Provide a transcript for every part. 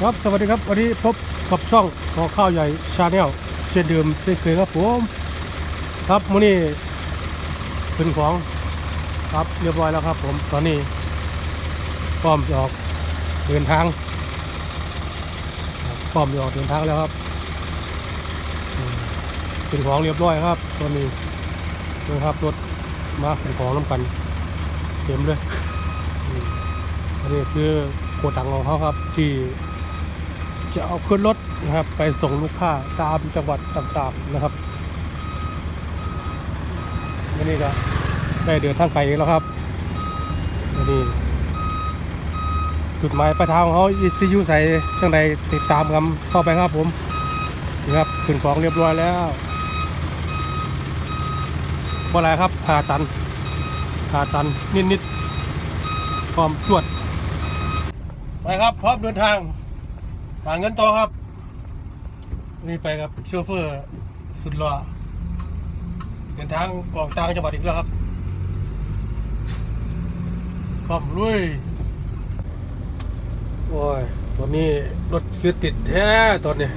ครับสวัสดีครับวันนี้พบกับช่องขอข้าวใหญ่ชาแนลเช่นเดิมเช่นเคยครับผมครับมื้อนี้ขึ้นของครับเรียบร้อยแล้วครับ ผมตอนนี้พร้อมจะออกเดินทางพร้อมจะออกเดินทางแล้วครับขึ้นของเรียบร้อยครับตอนนี้นะครับรถมาขึ้นของน้ำกันเต็มเลยอันนี้คือโกดังของเขาครับที่ จะเอาขึ้นรถนะครับ ไปส่งลูกค้าตามจังหวัดต่างๆนะครับวันนี้ก็ได้เดินทางไกลแล้วครับวันนี้จุดหมายปลายทางของเขาอีซียูใส่จังใดติดตามกันเข้าไปครับผมนี่ครับขึ้นของเรียบร้อยแล้วว่อะไรครับผ่าตันผ่าตันนิดๆพร้อมตรวจไปครับ พร้อมเดินทาง ผ่านเงินต่อครับ นี่ไปกับโชเฟอร์สุดหล่อเดินทางออกต่างจังหวัดอีกแล้วครับพร้อมลุยโอ้ยตอนนี้รถคือติดแท้ตอนนี้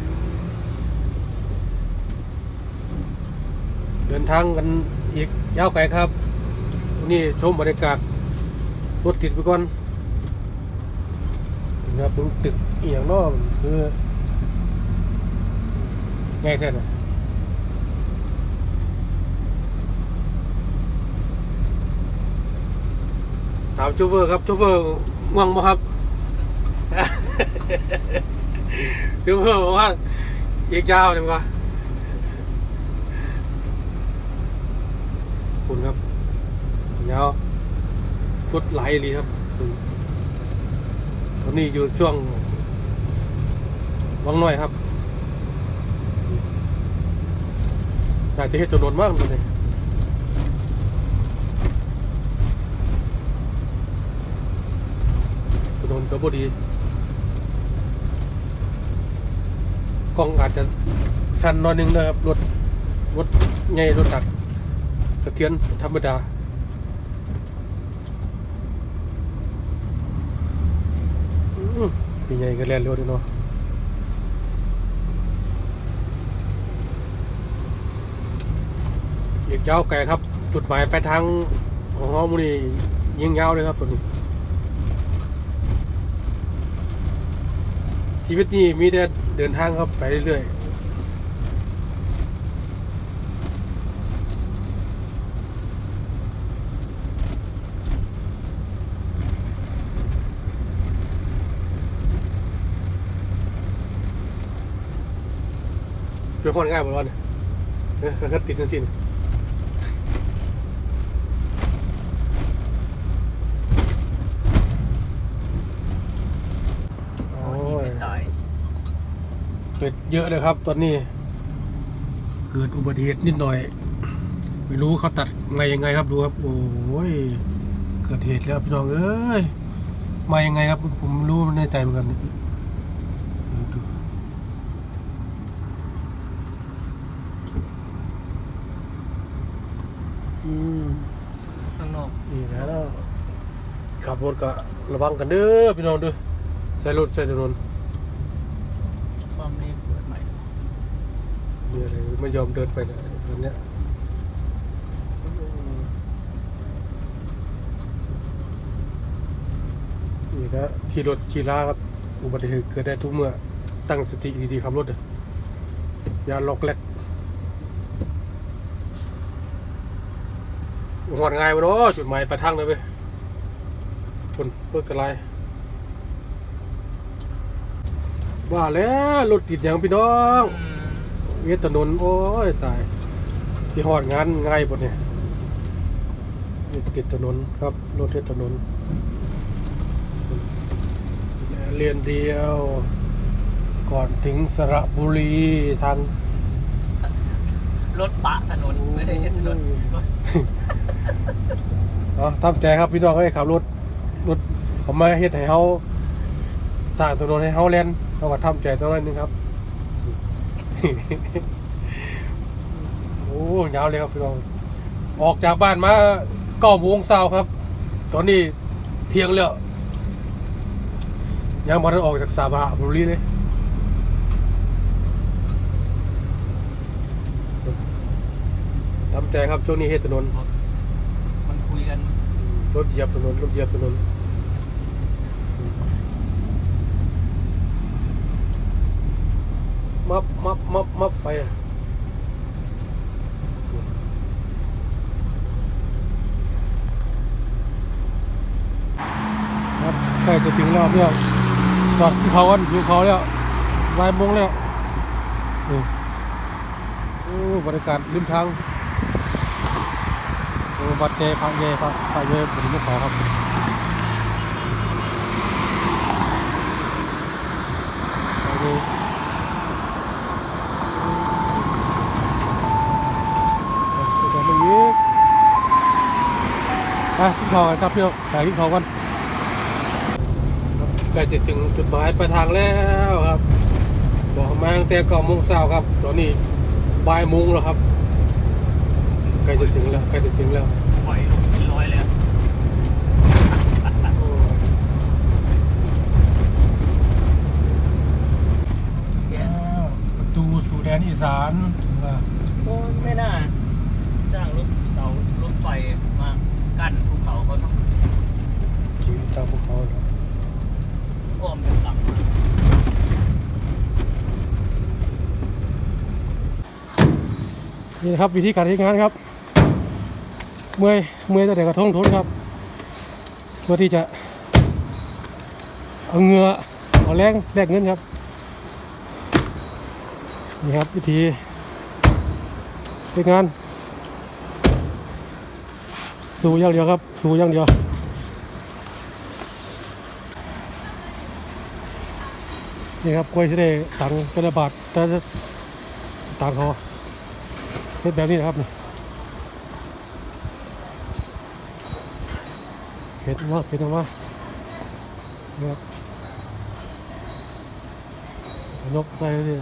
เดินทางกันอีกยาวไกลครับวันนี่ชมบรรยากาศรถติดไปก่อน ครับตรงตึกเอหย่างนอกคือไงแท้นะถามโชเฟอร์ครับโชเฟอร์ง่วงไหมครับโชเฟอร์บอกว่าอีกยาวเลยมั้งคุณครับยาวรถไหลเลยครับ ตอนนี้อยู่ช่วงวังน้อยครับน่าจะเห็นจำนวนมากเลยถนนก็บดีกล้องอาจจะสั่นน่อยนึงนะครับรถรถใหญ่รถตักสะเทือนธรรมดา อืมเป็นไงก็เรียนรู้ดีเนาะอีกยาวไกลครับ จุดหมายไปทางของเรามูนี่ยิงยาวเลยครับตัวนี้ ชีวิตนี้มีแต่เดินทางครับไปเรื่อยๆ เป็นคนง่ายบ่ร้อนเนี่ยเอ้ยมันก็ติดนั่นสิเนี่ยโอ้ยหน่อเกิดเยอะเลยครับ ตอนนี้ เกิดอุบัติเหตุนิดหน่อย ไม่รู้เขาตัดไงยังไงครับดูครับ โอ้ยเกิดเหตุแล้วพี่น้องเอ้ยมายังไงครับ ผมรู้ในใจเหมือนกันดูดู อืมข้างนอกนี่นะแล้วขับรถก็ระวังกันเด้อพี่น้องเด้อใส่รถใส่ถนนความรีบเปิดใหม่นี่อะไรไม่ยอมเดินไปเลยวันเนี้ยนี่นะขี่รถขี่ลาครับอุบัติเหตุเกิดได้ทุกเมื่อตั้งสติดีๆขับรถเด้ออย่าล็อกแลก หอดง่ายวะเนาะจุดหมายปลายทางเลยเว้ยคนเพื่อกระไรว่าแล้วรถติดอย่างพี่น้องเวทถนนโอ้ยตายสิหอดงานง่ายปะเนี่ยติดถนนครับรถติดถนนเรียนเดียว ก่อนถึงสระบุรีทางรถปะถนนไม่ได้เห็นถนน เนาะทำใจครับพี่น้องให้ยขับรถรถเขามาเฮ็ดให้เขาสร้างถนนให้เขาเล่นเขาก็ทำใจตรงนั้นนึงครับ โอ้ยาวเลยครับพี่น้องออกจากบ้านมาเก้าโมงเช้าครับ ตอนนี้เที่ยงแล้วยังบ่ทันออกจากสาบะบุรีเลยทำใจครับช่วงนี้เฮ็ดถนน มันรถเหยียบถนนรถเหยียบถนนมับมับมับมับไฟอะครับใกล้จะถึงรอบแล้วจอดที่เขากันอยู่เขาแล้ววายมงแล้วโอ้บรรยากาศริมทาง อ้บัดเจพักเยพักพักเยผมไม่ขอครับไปดูไปดูไม่ยิกไปขึ้นเขากันครับพี่น้องไปขึ้นเขากันใกล้จะถึงจุดหมายปลายทางแล้วครับบอกมาตั้งแต่เก้าโมงเช้าครับ ตอนนี้บ่ายโมงแล้วครับ ใกล้จะถึงแล้วใกล้จะถึงแล้วปล่อยลงเป็นร้อยเลยอะประตูสู่แดนอีสานถึงว่าโอ้ไม่น่าสร้างรถเสารถไฟมากั้นภูเขาเขาต้องชีวิตตามพวกเขาเนาะอ้อมเป็นหลังมานี่นะครับวิธีการใช้งานครับ เมื่อยเมื่อยแต่เด็กกระทงทุนครับเพื่อที่จะเอาเงือเอาแรงแลกเงินครับนี่ครับวิธีใช้งาน สูอย่างเดียวครับ สูอย่างเดียวนี่ครับกล้วยที่ได้ตังค์เป็นละบาทแต่ตังค์เขาเฮ็ดแบบนี้นะครับนี่ เห็ดมาเห็ดออกมานี่ครับยกได้เลย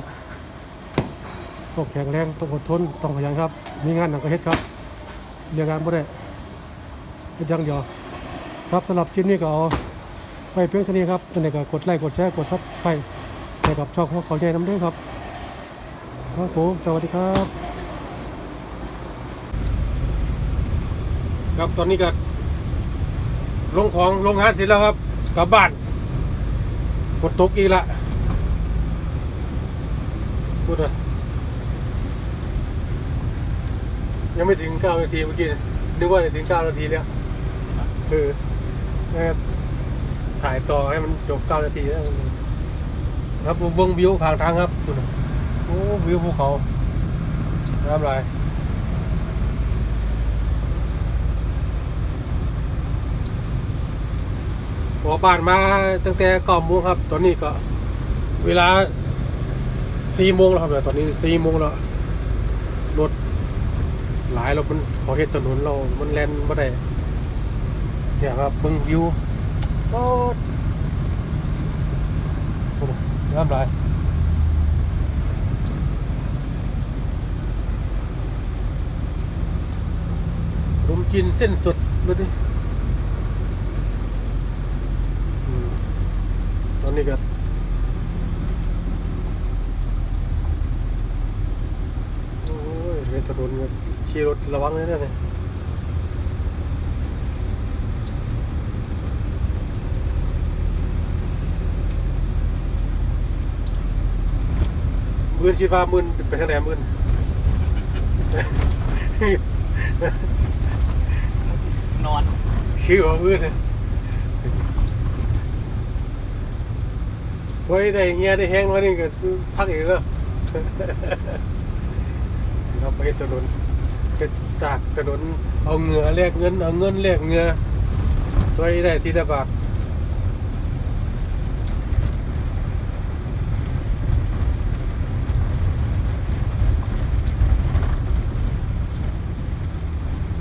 ต้องแข็งแรงต้องอดทนต้องขยันครับ มีงานหนักก็เฮ็ดครับเรียกงานบ่ได้เฮ็ดย่างเดียวครับสำหรับคลิปนี้ก็เอาไปเพียงเท่านี้ครับท่านใดก็กดไลค์กดแชร์กดซับไปให้กับช่องของเขาใจน้ำเด้อครับครับผมสวัสดีครับ ครับตอนนี้ก็ ลงของลงงานเสร็จแล้วครับกลับบ้านฝนตกอีกละพูดเลยยังไม่ถึงเก้านาทีเมื่อกี้นะนึกว่าจะถึงเก้านาทีแล้วคือแม่ถ่ายต่อให้มันจบเก้านาทีแล้วครับวงวิวข้างทางครับดูนะโอ้วิวภูเขาน้ำลาย ออก บ้านมาตั้งแต่ก้าโมงครับ ตอนนี้ก็ เวลาสี่โมงแล้วครับเนี่ยตอนนี้สี่โมงแล้วรถหลายเรถมันขอเห็ดถนนเรา มันแล่นไม่ได้เนี่ยครับเบิ่งวิวโอ้โหน้ำลายขนมจีนเส้นสดเลยดิ อืมตอ นนี้ก็โอ้ยเรียนถนนก็ขี่รถระวังเลยนะเนี่ยมื่นชีฟ้ามื่นไปทางไหนมื่นนอน ชื่อว่ามื่นเนี่ย ไว้ได้เงี้ยได้แห้งไว้นี่ก็พักอีกแล้วเราไปถนนก็จากถนนเอาเงื่อแลกเงิน เอาเงินแลกเงือะไว้ได้ทีละบาท